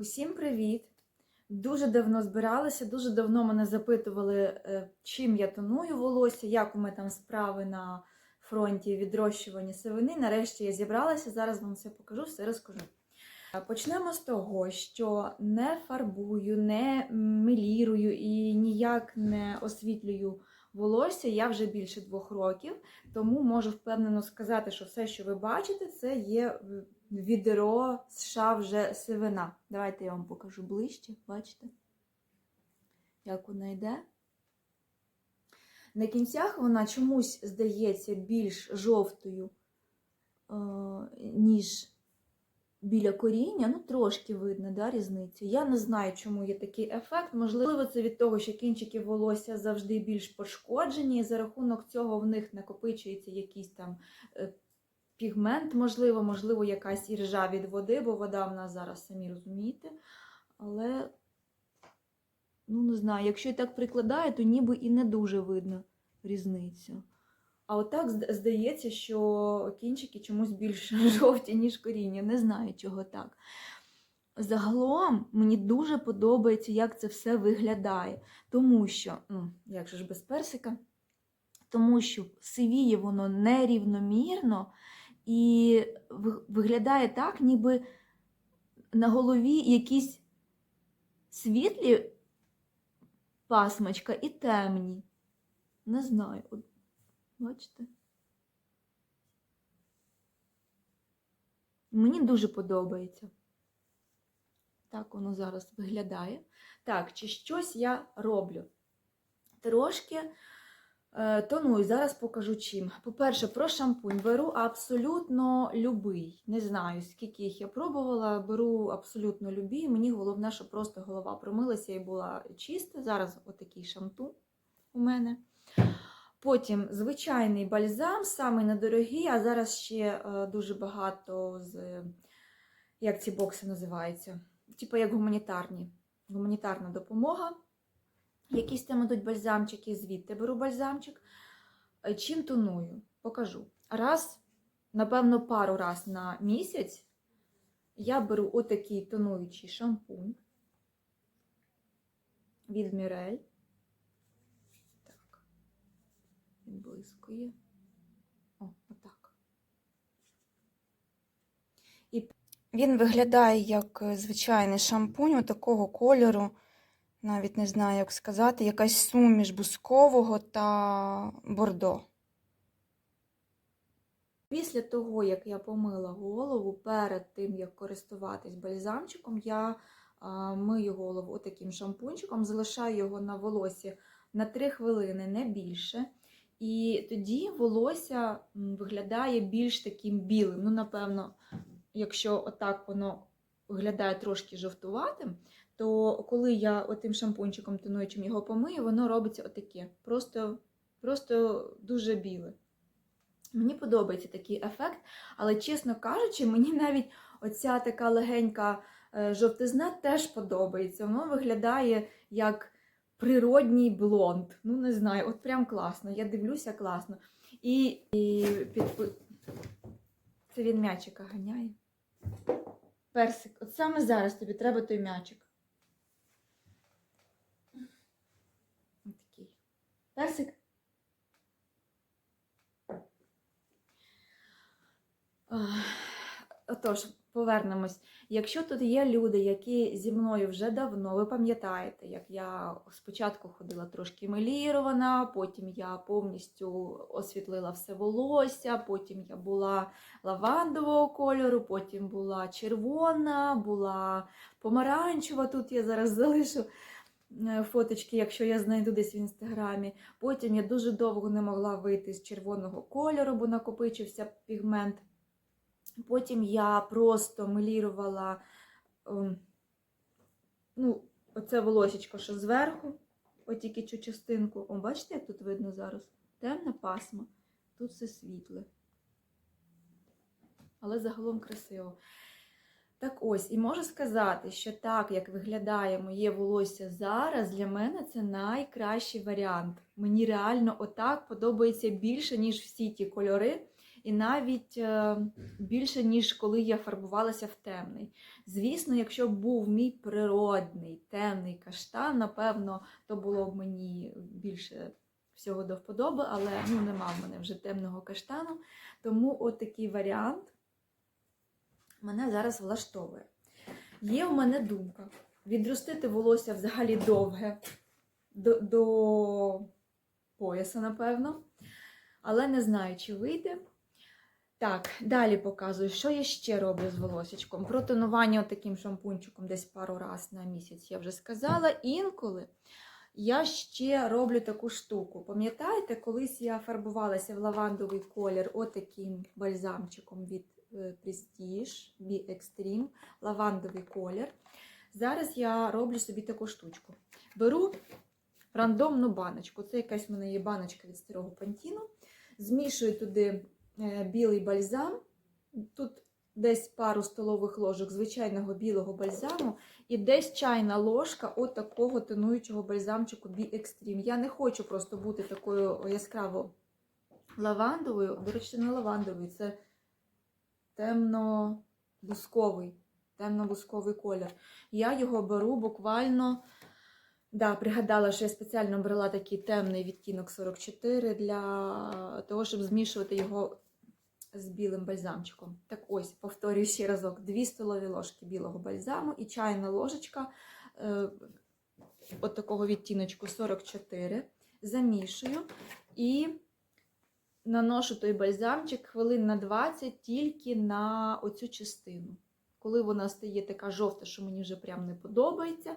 Усім привіт! Дуже давно збиралася, дуже давно мене запитували, е, чим я тоную волосся, як у мене там справи на фронті відрощування сивини. Нарешті я зібралася, зараз вам все покажу, все розкажу. Е, Почнемо з того, що не фарбую, не мелірую і ніяк не освітлюю волосся я вже більше двох років, тому можу впевнено сказати, що все, що ви бачите, це є відро США вже сивина. Давайте я вам покажу ближче, бачите, як вона йде. На кінцях вона чомусь здається більш жовтою, е, ніж біля коріння. Ну, трошки видно да, різницю. Я не знаю, чому є такий ефект. Можливо, це від того, що кінчики волосся завжди більш пошкоджені, і за рахунок цього в них накопичується якийсь там е, пігмент, можливо, можливо, якась іржа від води, бо вода в нас зараз, самі розумієте. Але, ну, не знаю, якщо і так прикладаю, то ніби і не дуже видно різницю. А отак зд- здається, що кінчики чомусь більш жовті, ніж коріння. Не знаю, чого так. Загалом мені дуже подобається, як це все виглядає. Тому що, ну, як же ж без персика, тому що сивіє воно нерівномірно і виглядає так, ніби на голові якісь світлі пасмачка і темні. Не знаю. Бачите? Мені дуже подобається. Так воно зараз виглядає. Так, чи щось я роблю? Трошки е, тоную, зараз покажу чим. По-перше, про шампунь. Беру абсолютно любий. Не знаю, скільки їх я пробувала, беру абсолютно любий. Мені головне, щоб просто голова промилася і була чиста. Зараз отакий шампунь у мене. Потім звичайний бальзам, самий недорогий, а зараз ще е, дуже багато з, як ці бокси називаються, типу як гуманітарні, гуманітарна допомога. Якісь там ідуть бальзамчики, звідти беру бальзамчик. Е, Чим тоную? Покажу. Раз, напевно, пару раз на місяць я беру отакий тонуючий шампунь від Мірель. Так. Він блискує. О, отак. І він виглядає як е, звичайний шампунь такого кольору. Навіть не знаю, як сказати, якась суміш бускового та бордо. Після того, як я помила голову, перед тим, як користуватись бальзамчиком, я мию голову отаким шампунчиком, залишаю його на волосі на 3 хвилини, не більше. І тоді волосся виглядає більш таким білим. Ну, напевно, якщо отак воно виглядає трошки жовтуватим, то коли я отим шампунчиком тонуючим його помию, воно робиться отаке. Просто, просто дуже біле. Мені подобається такий ефект, але, чесно кажучи, мені навіть оця така легенька е, жовтизна теж подобається. Воно виглядає як природній блонд. Ну, не знаю, от прям класно. Я дивлюся класно. І, і підпи... це він м'ячика ганяє. Персик, от саме зараз тобі треба той м'ячик. Такий. Персик. Отож, повернемось. Якщо тут є люди, які зі мною вже давно, ви пам'ятаєте, як я спочатку ходила трошки мелірована, потім я повністю освітлила все волосся, потім я була лавандового кольору, потім була червона, була помаранчева. Тут я зараз залишу е, фоточки, якщо я знайду десь в інстаграмі. Потім я дуже довго не могла вийти з червоного кольору, бо накопичився пігмент. Потім я просто мелірувала ем, ну, оце волосечко, що зверху, от тільки цю частинку. О, бачите, як тут видно зараз? Темна пасма, тут все світле. Але загалом красиво. Так ось, і можу сказати, що так, як виглядає моє волосся зараз, для мене це найкращий варіант. Мені реально отак подобається більше, ніж всі ті кольори, і навіть е, більше, ніж коли я фарбувалася в темний. Звісно, якщо б був мій природний темний каштан, напевно, то було б мені більше всього до вподоби, але ну, нема в мене вже темного каштану. Тому от такий варіант мене зараз влаштовує. Є в мене думка відростити волосся взагалі довге до, до пояса, напевно. Але не знаю, чи вийде. Так, далі показую, що я ще роблю з волосячком. Протонування таким шампунчиком десь пару раз на місяць, я вже сказала. Інколи я ще роблю таку штуку. Пам'ятаєте, колись я фарбувалася в лавандовий колір отаким бальзамчиком від е, Prestige Be Extreme, лавандовий колір. Зараз я роблю собі таку штучку. Беру рандомну баночку. Це якась в мене є баночка від старого пантіну. Змішую туди білий бальзам. Тут десь пару столових ложок звичайного білого бальзаму і десь чайна ложка от такого тонуючого бальзамчику Be Extreme. Я не хочу просто бути такою яскраво лавандовою. До речі, не лавандовий, це темно-бусковий, темно-бусковий колір. Я його беру буквально. Да, пригадала, що я спеціально брала такий темний відтінок 44 для того, щоб змішувати його з білим бальзамчиком. Так ось, повторюю ще разок: 2 столові ложки білого бальзаму і чайна ложечка е, от такого відтіночку 44. Замішую і наношу той бальзамчик хвилин на 20 тільки на оцю частину. Коли вона стає така жовта, що мені вже прям не подобається.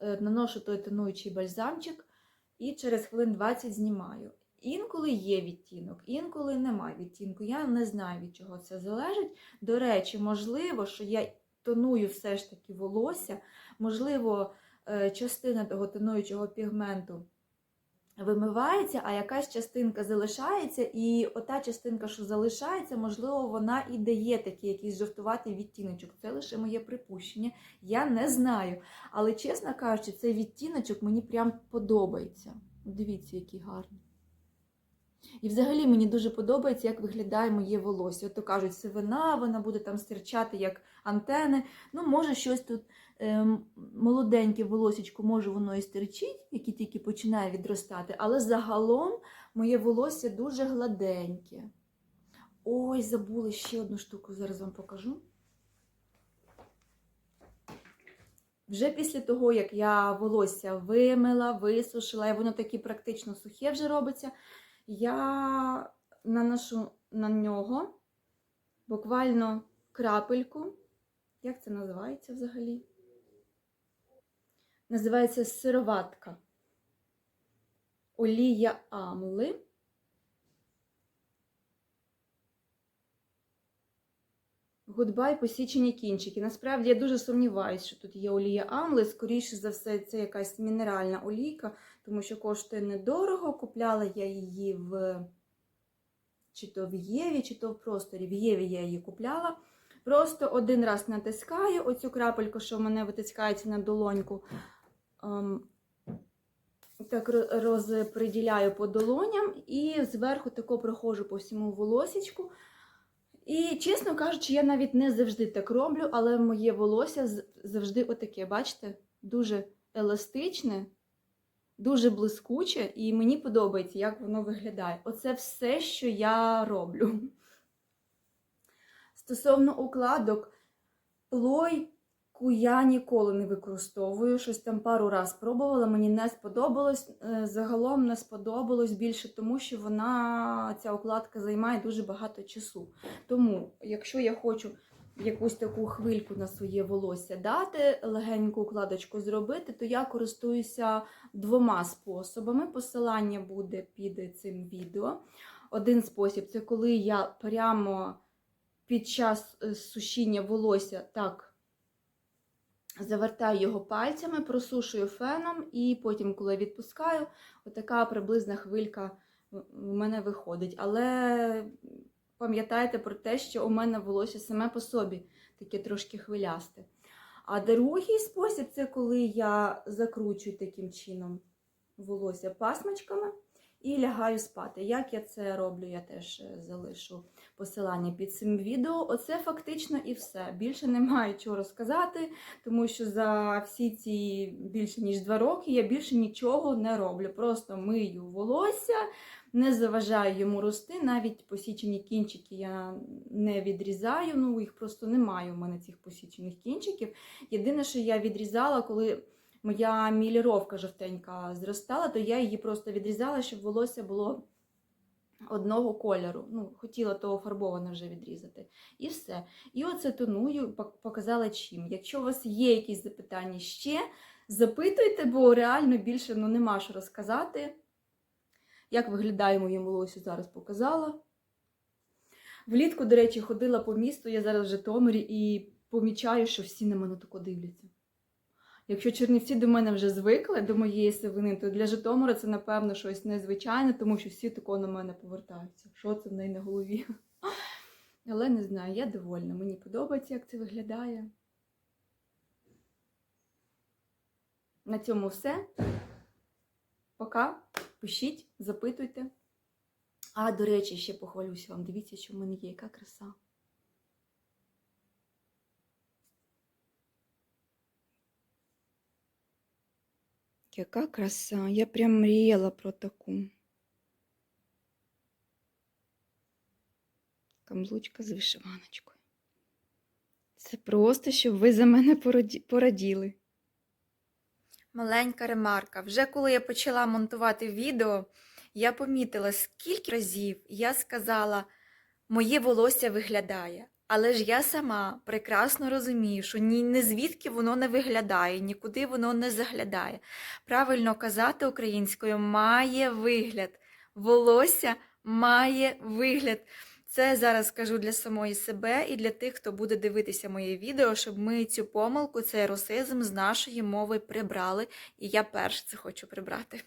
Е, наношу той тонуючий бальзамчик і через хвилин 20 знімаю. Інколи є відтінок, інколи немає відтінку. Я не знаю, від чого це залежить. До речі, можливо, що я тоную все ж таки волосся, можливо, е, частина того тонуючого пігменту вимивається, а якась частинка залишається, і ота частинка, що залишається, можливо, вона і дає такий якийсь жовтуватий відтіночок. Це лише моє припущення. Я не знаю. Але, чесно кажучи, цей відтіночок мені прям подобається. Дивіться, який гарний. І взагалі мені дуже подобається, як виглядає моє волосся. От то кажуть, сивина, вона буде там стирчати як антени. Ну, може, щось тут е, молоденьке волосечко, може, воно і стирчить, яке тільки починає відростати, але загалом моє волосся дуже гладеньке. Ой, забула ще одну штуку, зараз вам покажу. Вже після того, як я волосся вимила, висушила, і воно таке практично сухе вже робиться, я наношу на нього буквально крапельку. Як це називається взагалі? Називається сироватка. Олія амли. Гудбай посічені кінчики. Насправді я дуже сумніваюся, що тут є олія амли. Скоріше за все, це якась мінеральна олійка, тому що коштує недорого. Купляла я її в чи то в Єві, чи то в просторі. В Єві я її купляла. Просто один раз натискаю оцю крапельку, що в мене витискається на долоньку. Ем, так розподіляю по долоням і зверху тако проходжу по всьому волосічку. І, чесно кажучи, я навіть не завжди так роблю, але моє волосся завжди отаке, бачите, дуже еластичне, дуже блискуче, і мені подобається, як воно виглядає. Оце все, що я роблю. Стосовно укладок, плойку я ніколи не використовую. Щось там пару раз пробувала, мені не сподобалось. Е, Загалом не сподобалось більше, тому що вона, ця укладка займає дуже багато часу. Тому, якщо я хочу якусь таку хвильку на своє волосся дати, легеньку укладочку зробити, то я користуюся двома способами. Посилання буде під цим відео. Один спосіб це коли я прямо під час е, сушіння волосся так завертаю його пальцями, просушую феном, і потім, коли відпускаю, отака приблизна хвилька в мене виходить. Але пам'ятайте про те, що у мене волосся саме по собі таке трошки хвилясте. А другий спосіб це коли я закручую таким чином волосся пасмачками і лягаю спати. Як я це роблю, я теж е, залишу посилання під цим відео. Оце фактично і все. Більше немає чого розказати, тому що за всі ці більше ніж два роки я більше нічого не роблю. Просто мию волосся, не заважаю йому рости. Навіть посічені кінчики я не відрізаю. Ну їх просто немає у мене цих посічених кінчиків. Єдине, що я відрізала, коли моя міліровка жовтенька зростала, то я її просто відрізала, щоб волосся було одного кольору. Ну, хотіла того фарбоване вже відрізати. І все. І оце тоную, пок- показала чим. Якщо у вас є якісь запитання ще, запитуйте, бо реально більше ну, нема що розказати. Як виглядає моє волосся, зараз показала. Влітку, до речі, ходила по місту, я зараз в Житомирі і помічаю, що всі на мене тако дивляться. Якщо чернівці до мене вже звикли до моєї сивини, то для Житомира це, напевно, щось незвичайне, тому що всі тако на мене повертаються. Що це в неї на голові? Але не знаю, я довольна. Мені подобається, як це виглядає. На цьому все. Пока. Пишіть, запитуйте. А, до речі, ще похвалюся вам. Дивіться, що в мене є, яка краса. Яка краса. Я прям мріяла про таку. Камзлучка з вишиваночкою. Це просто, щоб ви за мене пораділи. Маленька ремарка. Вже коли я почала монтувати відео, я помітила, скільки разів я сказала, моє волосся виглядає. Але ж я сама прекрасно розумію, що ні, ні звідки воно не виглядає, нікуди воно не заглядає. Правильно казати українською має вигляд. Волосся має вигляд. Це зараз кажу для самої себе і для тих, хто буде дивитися моє відео, щоб ми цю помилку, цей русизм з нашої мови прибрали. І я перш це хочу прибрати.